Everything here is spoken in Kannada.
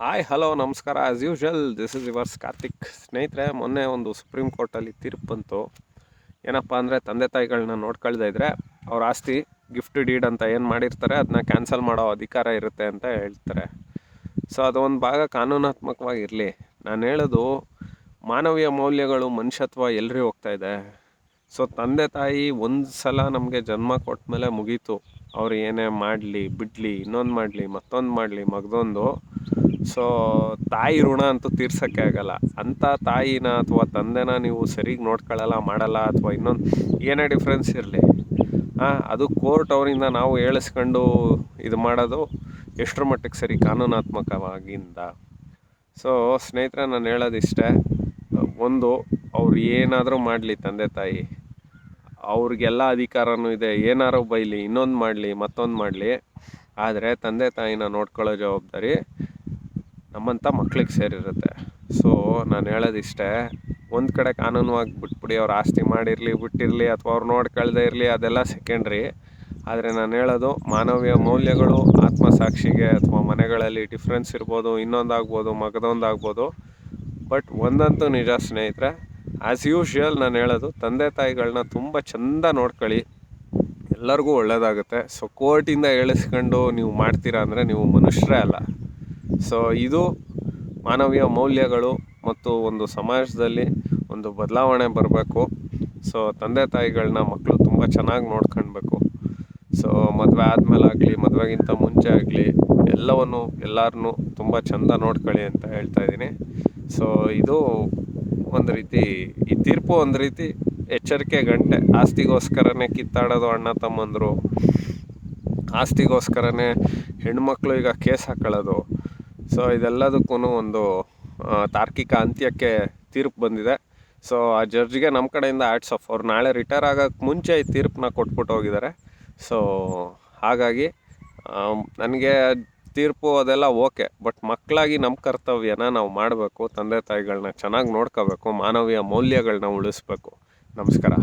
ಹಾಯ್ ಹಲೋ ನಮಸ್ಕಾರ. As usual this is yours Karthik ಸ್ನೇಹಿತರೆ. ಮೊನ್ನೆ ಒಂದು ಸುಪ್ರೀಂ ಕೋರ್ಟಲ್ಲಿ ತೀರ್ಪು ಬಂತು. ಏನಪ್ಪ ಅಂದರೆ, ತಂದೆ ತಾಯಿಗಳನ್ನ ನೋಡ್ಕೊಳ್ತಾ ಇದ್ರೆ ಅವ್ರ ಆಸ್ತಿ ಗಿಫ್ಟ್ ಡೀಡ್ ಅಂತ ಏನು ಮಾಡಿರ್ತಾರೆ ಅದನ್ನ ಕ್ಯಾನ್ಸಲ್ ಮಾಡೋ ಅಧಿಕಾರ ಇರುತ್ತೆ ಅಂತ ಹೇಳ್ತಾರೆ. ಸೊ ಅದೊಂದು ಭಾಗ ಕಾನೂನಾತ್ಮಕವಾಗಿರಲಿ. ನಾನು ಹೇಳೋದು, ಮಾನವೀಯ ಮೌಲ್ಯಗಳು ಮನುಷ್ಯತ್ವ ಎಲ್ಲರಿಗೂ ಹೋಗ್ತಾ ಇದೆ. ಸೊ ತಂದೆ ತಾಯಿ ಒಂದು ಸಲ ನಮಗೆ ಜನ್ಮ ಕೊಟ್ಟ ಮೇಲೆ ಮುಗೀತು. ಅವ್ರು ಏನೇ ಮಾಡಲಿ, ಬಿಡಲಿ, ಇನ್ನೊಂದು ಮಾಡಲಿ, ಮತ್ತೊಂದು ಮಾಡಲಿ, ಮಗದೊಂದು. ಸೊ ತಾಯಿ ಋಣ ಅಂತೂ ತೀರ್ಸೋಕ್ಕೆ ಆಗಲ್ಲ. ಅಂಥ ತಾಯಿನ ಅಥವಾ ತಂದೆನ ನೀವು ಸರಿಗೆ ನೋಡ್ಕೊಳ್ಳಲ್ಲ, ಮಾಡಲ್ಲ ಅಥವಾ ಇನ್ನೊಂದು ಏನೇ ಡಿಫ್ರೆನ್ಸ್ ಇರಲಿ ಹಾಂ ಅದು ಕೋರ್ಟ್ ಅವರಿಂದ ನಾವು ಹೇಳಿಸ್ಕೊಂಡು ಇದು ಮಾಡೋದು ಎಷ್ಟರ ಮಟ್ಟಿಗೆ ಸರಿ ಕಾನೂನಾತ್ಮಕವಾಗಿಂದ. ಸೊ ಸ್ನೇಹಿತರೆ, ನಾನು ಹೇಳೋದಿಷ್ಟೇ, ಒಂದು, ಅವ್ರು ಏನಾದರೂ ಮಾಡಲಿ ತಂದೆ ತಾಯಿ. ಅವ್ರಿಗೆಲ್ಲ ಅಧಿಕಾರನೂ ಇದೆ, ಏನಾರು ಬೈಲಿ, ಇನ್ನೊಂದು ಮಾಡಲಿ, ಮತ್ತೊಂದು ಮಾಡಲಿ. ಆದರೆ ತಂದೆ ತಾಯಿನ ನೋಡ್ಕೊಳ್ಳೋ ಜವಾಬ್ದಾರಿ ನಮ್ಮಂಥ ಮಕ್ಳಿಗೆ ಸೇರಿರುತ್ತೆ. ಸೊ ನಾನು ಹೇಳೋದಿಷ್ಟೇ, ಒಂದು ಕಡೆ ಕಾನೂನುವಾಗಿ ಬಿಟ್ಬಿಡಿ, ಅವ್ರು ಆಸ್ತಿ ಮಾಡಿರಲಿ, ಬಿಟ್ಟಿರಲಿ, ಅಥವಾ ಅವ್ರು ನೋಡ್ಕೊಳ್ದೇ ಇರಲಿ, ಅದೆಲ್ಲ ಸೆಕೆಂಡ್ರಿ ಆದರೆ ನಾನು ಹೇಳೋದು, ಮಾನವೀಯ ಮೌಲ್ಯಗಳು, ಆತ್ಮಸಾಕ್ಷಿಗೆ ಅಥವಾ ಮನೆಗಳಲ್ಲಿ ಡಿಫ್ರೆನ್ಸ್ ಇರ್ಬೋದು, ಇನ್ನೊಂದಾಗ್ಬೋದು, ಮಗದೊಂದಾಗ್ಬೋದು ಬಟ್ ಒಂದಂತೂ ನಿಜ ಸ್ನೇಹಿತರೆ ಆ್ಯಸ್ ಯೂಶ್ವಲ್ ನಾನು ಹೇಳೋದು, ತಂದೆ ತಾಯಿಗಳನ್ನ ತುಂಬ ಚೆಂದ ನೋಡ್ಕೊಳ್ಳಿ. ಎಲ್ಲರಿಗೂ ಒಳ್ಳೆಯದಾಗುತ್ತೆ ಸೊ ಕೋರ್ಟಿಂದ ಹೇಳಿಸ್ಕೊಂಡು ನೀವು ಮಾಡ್ತೀರಾ ಅಂದರೆ ನೀವು ಮನುಷ್ಯರೇ ಅಲ್ಲ. ಸೊ ಇದು ಮಾನವೀಯ ಮೌಲ್ಯಗಳು ಮತ್ತು ಒಂದು ಸಮಾಜದಲ್ಲಿ ಒಂದು ಬದಲಾವಣೆ ಬರಬೇಕು. ಸೊ ತಂದೆ ತಾಯಿಗಳನ್ನ ಮಕ್ಕಳು ತುಂಬ ಚೆನ್ನಾಗಿ ನೋಡ್ಕೊಳ್ಬೇಕು ಸೊ ಮದುವೆ ಆದಮೇಲೆ ಆಗಲಿ ಮದುವೆಗಿಂತ ಮುಂಚೆ ಆಗಲಿ, ಎಲ್ಲವನ್ನು ಎಲ್ಲರನ್ನೂ ತುಂಬ ಚೆಂದ ನೋಡ್ಕೊಳ್ಳಿ ಅಂತ ಹೇಳ್ತಾ ಇದ್ದೀನಿ. ಸೊ ಇದು ಒಂದು ರೀತಿ, ಈ ತೀರ್ಪು ಒಂದು ರೀತಿ ಎಚ್ಚರಿಕೆ, ಗಂಟೆ. ಆಸ್ತಿಗೋಸ್ಕರನೇ ಕಿತ್ತಾಡೋದು ಅಣ್ಣ, ತಮ್ಮಂದರು. ಆಸ್ತಿಗೋಸ್ಕರನೇ ಹೆಣ್ಮಕ್ಳು ಈಗ ಕೇಸ್ ಹಾಕೊಳ್ಳೋದು. ಸೊ ಇದೆಲ್ಲದಕ್ಕೂ ಒಂದು ತಾರ್ಕಿಕ ಅಂತ್ಯಕ್ಕೆ ತೀರ್ಪು ಬಂದಿದೆ. ಸೊ ಆ ಜಡ್ಜ್ಗೆ ನಮ್ಮ ಕಡೆಯಿಂದ ಆ್ಯಡ್ಸ್ ಆಫ್ ಅವ್ರು ನಾಳೆ ರಿಟೈರ್ ಆಗೋಕ್ಕೆ ಮುಂಚೆ ಈ ತೀರ್ಪನ್ನ ಕೊಟ್ಬಿಟ್ಟು ಹೋಗಿದ್ದಾರೆ. ಸೊ ಹಾಗಾಗಿ ನನಗೆ ತೀರ್ಪು ಅದೆಲ್ಲ ಓಕೆ. ಬಟ್ ಮಕ್ಕಳಾಗಿ ನಮ್ಮ ಕರ್ತವ್ಯನ ನಾವು ಮಾಡಬೇಕು, ತಂದೆ ತಾಯಿಗಳನ್ನ ಚೆನ್ನಾಗಿ ನೋಡ್ಕೋಬೇಕು, ಮಾನವೀಯ ಮೌಲ್ಯಗಳನ್ನ ಉಳಿಸ್ಬೇಕು. ನಮಸ್ಕಾರ.